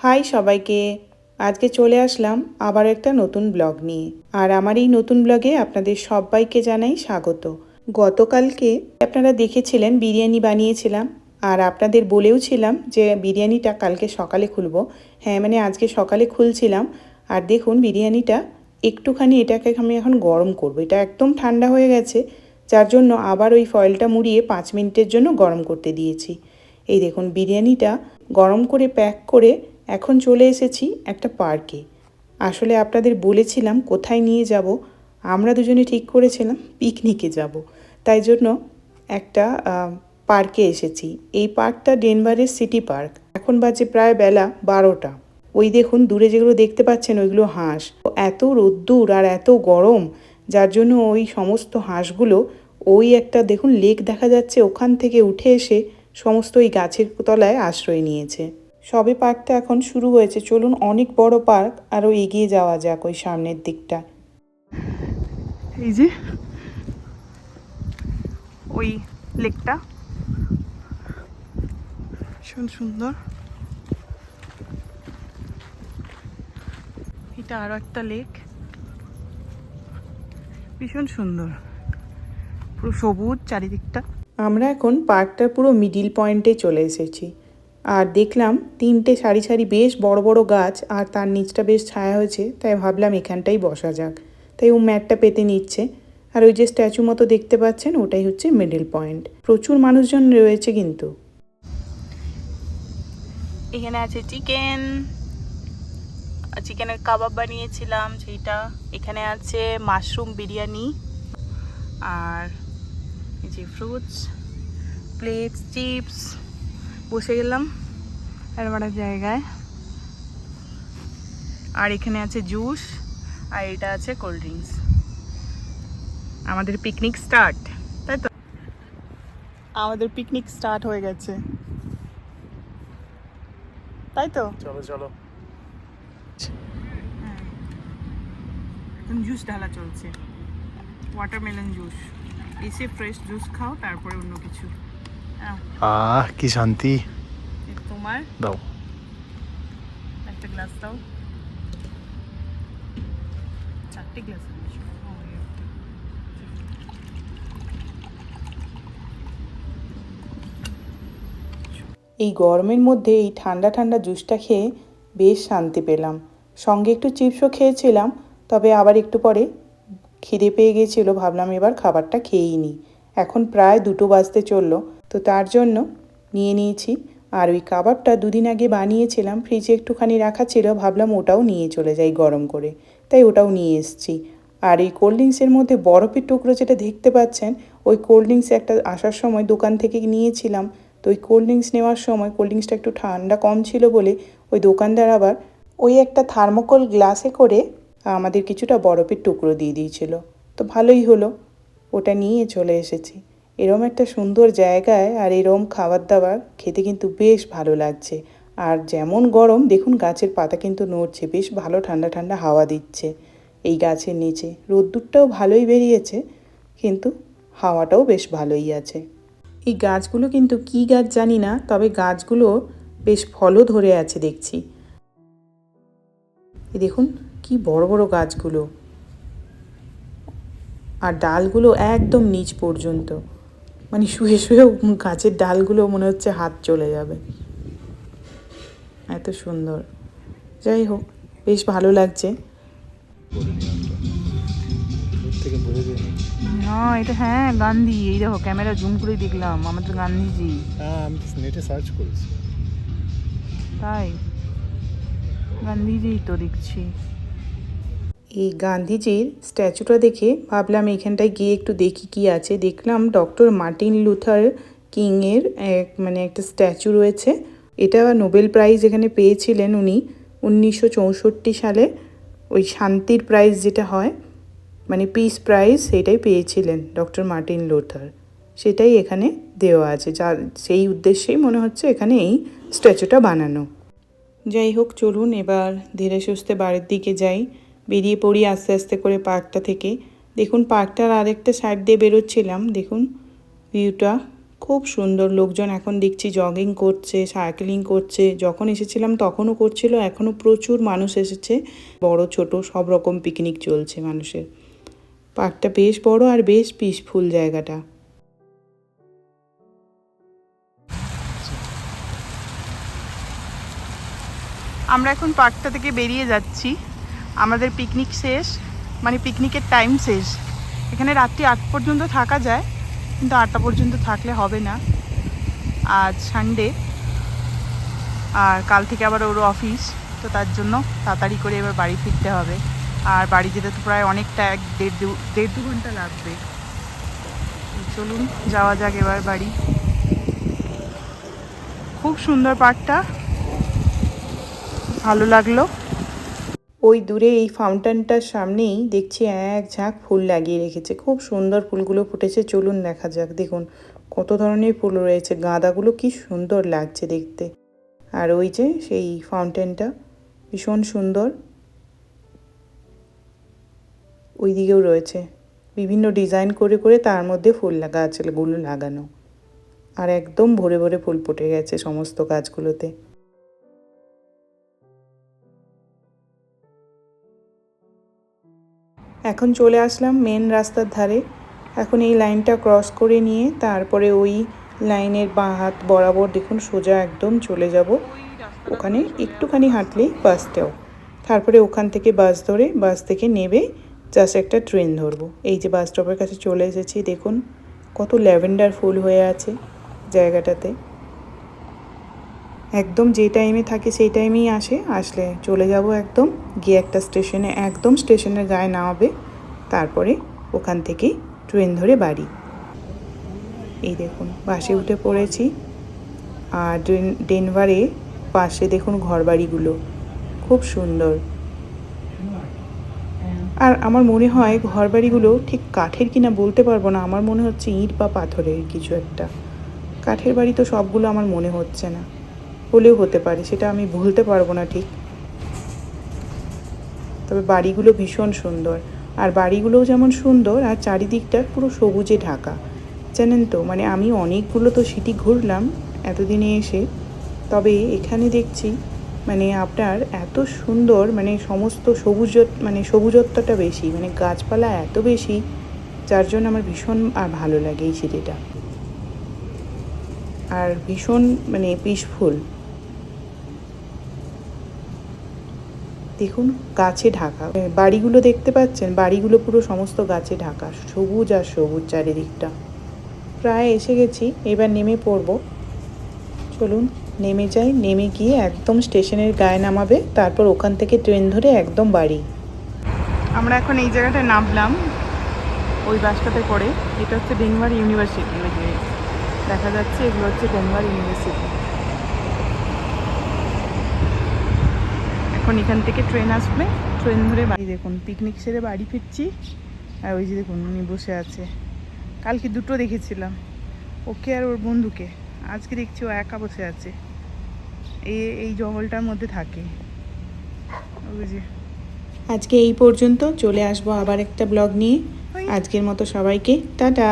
High সবাইকে। আজকে চলে আসলাম আবার একটা নতুন ব্লগ নিয়ে। আর আমার এই নতুন ব্লগে আপনাদের সবাইকে জানাই স্বাগত। গতকালকে আপনারা দেখেছিলেন বিরিয়ানি বানিয়েছিলাম। আর আপনাদের বলেও ছিলাম যে বিরিয়ানিটা কালকে সকালে খুলবো। হ্যাঁ মানে আজকে সকালে খুলছিলাম। আর দেখুন বিরিয়ানিটা একটুখানি এটাকে আমি এখন গরম করব। এটা একদম ঠান্ডা হয়ে গেছে। যার জন্য আবার ওই ফয়েলটা মুড়িয়ে পাঁচ মিনিটের জন্য গরম করতে দিয়েছি। এই দেখুন বিরিয়ানিটা গরম করে প্যাক করে এখন চলে এসেছি একটা পার্কে। আসলে আপনাদের বলেছিলাম কোথায় নিয়ে যাব। আমরা দুজনে ঠিক করেছিলাম পিকনিকে যাব। তাই জন্য একটা পার্কে এসেছি। এই পার্কটা ডেনভারের সিটি পার্ক। এখন বাজে প্রায় বেলা বারোটা। ওই দেখুন দূরে যেগুলো দেখতে পাচ্ছেন ওইগুলো হাঁস। এত রোদ্দুর আর এত গরম, যার জন্য ওই সমস্ত হাঁসগুলো ওই একটা দেখুন লেক দেখা যাচ্ছে, ওখান থেকে উঠে এসে সমস্ত ওই গাছের তলায় আশ্রয় নিয়েছে। সবে পার্কটা এখন শুরু হয়েছে। চলুন অনেক বড় পার্ক আরও এগিয়ে যাওয়া যাক ওই সামনের দিকটা। এই যে ওই লেকটা। ভীষণ সুন্দর। এটা আরও একটা লেক। ভীষণ সুন্দর। পুরো সবুজ চারিদিকটা। আমরা এখন পার্কটার পুরো মিডিল পয়েন্টে চলে এসেছি। আর দেখলাম তিনটে সারি সারি বেশ বড় বড় গাছ আর তার নিচটা বেশ ছায়া হয়েছে, তাই ভাবলাম এখানটাই বসা যাক। তাই ও ম্যাটটা পেতে নিচ্ছে। আর ওই যে স্ট্যাচু মতো দেখতে পাচ্ছেন, ওটাই হচ্ছে মিডল পয়েন্ট প্রচুর মানুষজন রয়েছে কিন্তু। এখানে আছে চিকেন চিকেনের কাবাব বানিয়েছিলাম সেইটা এখানে আছে মাশরুম বিরিয়ানি। আর এই যে ফ্রুটস প্লেটস চিপস বসে গেলাম একটা জায়গায়। আর এখানে আছে জুস আর এটা আছে কোল্ড ড্রিঙ্কস। আমাদের পিকনিক স্টার্ট তাই তো? আমাদের পিকনিক স্টার্ট হয়ে গেছে। তাই তো? চলো চলো। এখন জুস ঢালা চলছে। ওয়াটারমেলন জুস এসে ফ্রেশ জুস খাও তারপরে অন্য কিছু। আহ কি শান্তি এই তোমার দাও একটা গ্লাস দাও চারটে গ্লাস এই গরমের মধ্যে এই ঠান্ডা ঠান্ডা জুসটা খেয়ে বেশ শান্তি পেলাম। সঙ্গে একটু চিপসও খেয়েছিলাম তবে আবার একটু পরে খিদে পেয়ে গিয়েছিল ভাবলাম এবার খাবারটা খেয়েই নিই এখন প্রায় দুটো বাজতে চলল। তো তার জন্য নিয়ে নিয়েছি। আর ওই কাবাবটা দুদিন আগে বানিয়েছিলাম, ফ্রিজে একটুখানি রাখা ছিল, ভাবলাম ওটাও নিয়ে চলে যাই গরম করে। তাই ওটাও নিয়ে এসেছি। আর এই কোল্ড ড্রিঙ্কসের মধ্যে বরফের টুকরো যেটা দেখতে পাচ্ছেন, ওই কোল্ড ড্রিঙ্কস একটা আসার সময় দোকান থেকে নিয়েছিলাম। তো ওই কোল্ড ড্রিঙ্কস নেওয়ার সময় কোল্ড ড্রিঙ্কসটা একটু ঠান্ডা কম ছিল বলে ওই দোকানদার আবার ওই একটা থার্মোকল গ্লাসে করে আমাদের কিছুটা বরফের টুকরো দিয়ে দিয়েছিল। তো ভালোই হলো, ওটা নিয়ে চলে এসেছি। এরম একটা সুন্দর জায়গায় আর এরম খাবার দাবার খেতে কিন্তু বেশ ভালো লাগছে। আর যেমন গরম, দেখুন গাছের পাতা কিন্তু নড়ছে, বেশ ভালো ঠান্ডা ঠান্ডা হাওয়া দিচ্ছে। এই গাছের নিচে রোদ্দুরটাও ভালোই বেরিয়েছে, কিন্তু হাওয়াটাও বেশ ভালোই আছে। এই গাছগুলো কিন্তু কি গাছ জানি না, তবে গাছগুলো বেশ ফলও ধরে আছে দেখছি। এই দেখুন কি বড় বড় গাছগুলো। আর ডালগুলো একদম নিচ পর্যন্ত। মানে শুয়ে শুয়ে গাছের ডালগুলো মনে হচ্ছে হাত চলে যাবে। এত সুন্দর। যাই হোক বেশ ভালো লাগছে। না না এটা হ্যাঁ গান্ধী। এই দেখো ক্যামেরা জুম করে দেখলাম আমাদের গান্ধীজি। হ্যাঁ আমি নেটে সার্চ করেছি। তাই? গান্ধীজি তো দেখছি। এই গান্ধীজির স্ট্যাচুটা দেখে ভাবলাম এখানটায় গিয়ে একটু দেখি কি আছে। দেখলাম ডক্টর মার্টিন লুথার কিংয়ের এক মানে একটা স্ট্যাচু রয়েছে। এটা নোবেল প্রাইজ এখানে পেয়েছিলেন উনি উনিশশো চৌষট্টি সালে। ওই শান্তির প্রাইজ যেটা হয় মানে পিস প্রাইজ সেটাই পেয়েছিলেন ডক্টর মার্টিন লুথার। সেটাই এখানে দেওয়া আছে। যার, সেই উদ্দেশ্যেই মনে হচ্ছে এখানে এই স্ট্যাচুটা বানানো। যাই হোক, চলুন এবার ধীরে সুস্থে বাড়ির দিকে যাই। বেরিয়ে পড়ি আস্তে আস্তে করে পার্কটা থেকে। দেখুন, পার্কটার আরেকটা সাইড দিয়ে বেরোচ্ছিলাম। দেখুন ভিউটা খুব সুন্দর। লোকজন এখন দেখছি জগিং করছে সাইকেলিং করছে। যখন এসেছিলাম তখনও করছিল, এখনও প্রচুর মানুষ এসেছে। বড়, ছোট, সব রকম পিকনিক চলছে মানুষের। পার্কটা বেশ বড় আর বেশ পিসফুল জায়গাটা। আমরা এখন পার্কটা থেকে বেরিয়ে যাচ্ছি। আমাদের পিকনিক শেষ মানে পিকনিকের টাইম শেষ। এখানে রাত্রি আট পর্যন্ত থাকা যায়, কিন্তু আটটা পর্যন্ত থাকলে হবে না। আজ সানডে আর কাল থেকে আবার ওর অফিস তো তার জন্য তাড়াতাড়ি করে এবার বাড়ি ফিরতে হবে। আর বাড়ি যেতে তো প্রায় অনেকটা এক দেড় দু দেড় দু ঘণ্টা লাগবে। চলুন, যাওয়া যাক এবার বাড়ি। খুব সুন্দর পার্কটা ভালো লাগল। ওই দূরে এই ফাউন্টেনটার সামনেই দেখছি এক ঝাঁক ফুল লাগিয়ে রেখেছে। খুব সুন্দর ফুলগুলো ফুটেছে, চলুন দেখা যাক। দেখুন, কত ধরনের ফুল রয়েছে, গাঁদাগুলো কি সুন্দর লাগছে দেখতে। আর ওই যে সেই ফাউন্টেনটা, ভীষণ সুন্দর। ওই দিকেও রয়েছে। বিভিন্ন ডিজাইন করে করে তার মধ্যে ফুল লাগা গাছগুলো লাগানো। আর একদম ভরে ভরে ফুল ফুটে গেছে সমস্ত গাছগুলোতে। এখন চলে আসলাম মেন রাস্তার ধারে। এখন এই লাইনটা ক্রস করে নিয়ে তারপরে ওই লাইনের বাঁ হাত বরাবর দেখুন সোজা একদম চলে যাব। ওখানে একটুখানি হাঁটলেই বাসটাও তারপরে ওখান থেকে বাস ধরে বাস থেকে নেবে জাস্ট একটা ট্রেন ধরবো। এই যে বাস স্টপের কাছে চলে এসেছি, দেখুন কত ল্যাভেন্ডার ফুল হয়ে আছে জায়গাটাতে। একদম যে টাইমে থাকে সেই টাইমেই আসে, আসলে চলে যাব একদম, গিয়ে একটা স্টেশনে একদম স্টেশনের গায়ে নামাবে, তারপরে ওখান থেকে ট্রেন ধরে বাড়ি। এই দেখুন, বাসে উঠে পড়েছি। আর ডেন- ডেনভারে পাশে দেখুন ঘরবাড়িগুলো, খুব সুন্দর। আর আমার মনে হয় ঘরবাড়িগুলো ঠিক কাঠের কিনা বলতে পারব না, আমার মনে হচ্ছে ইট বা পাথরের কিছু একটা। কাঠের বাড়ি তো সবগুলো আমার মনে হচ্ছে না। হলেও হতে পারে, সেটা আমি ভুলতে পারব না ঠিক। তবে বাড়িগুলো ভীষণ সুন্দর। আর বাড়িগুলোও যেমন সুন্দর, আর চারিদিকটা পুরো সবুজে ঢাকা। জানেন তো মানে আমি অনেকগুলো তো সিটি ঘুরলাম এতদিনে এসে। তবে এখানে দেখছি মানে আপনার এত সুন্দর মানে সমস্ত সবুজ মানে সবুজত্বটা বেশি মানে গাছপালা এত বেশি, যার জন্য আমার ভীষণ আর ভালো লাগে এই সিটিটা। আর ভীষণ মানে পিসফুল। দেখুন, গাছে ঢাকা। বাড়িগুলো দেখতে পাচ্ছেন? বাড়িগুলো পুরো সমস্ত গাছে ঢাকা, সবুজ আর সবুজ চারিদিকটা। প্রায় এসে গেছি, এবার নেমে পড়ব। চলুন, নেমে যাই, নেমে গিয়ে একদম স্টেশনের গায়ে নামাবে, তারপর ওখান থেকে ট্রেন ধরে একদম বাড়ি। আমরা এখন এই জায়গাটায় নামলাম, ওই বাসটাতে করে। এটা হচ্ছে ডেনভার ইউনিভার্সিটি দেখা যাচ্ছে এগুলো হচ্ছে ডেনভার ইউনিভার্সিটি। এখন এখান থেকে ট্রেন আসবে। ট্রেন ধরে বাড়ি দেখুন পিকনিক সেরে বাড়ি ফিরছি। আর ওই যে দেখুন উনি বসে আছে। কালকে দুটো দেখেছিলাম ওকে আর ওর বন্ধুকে। আজকে দেখছি ও একা বসে আছে। এই এই জঙ্গলটার মধ্যে থাকে। যে। আজকে এই পর্যন্ত চলে আসব আবার একটা ব্লগ নিয়ে। আজকের মতো সবাইকে টাটা!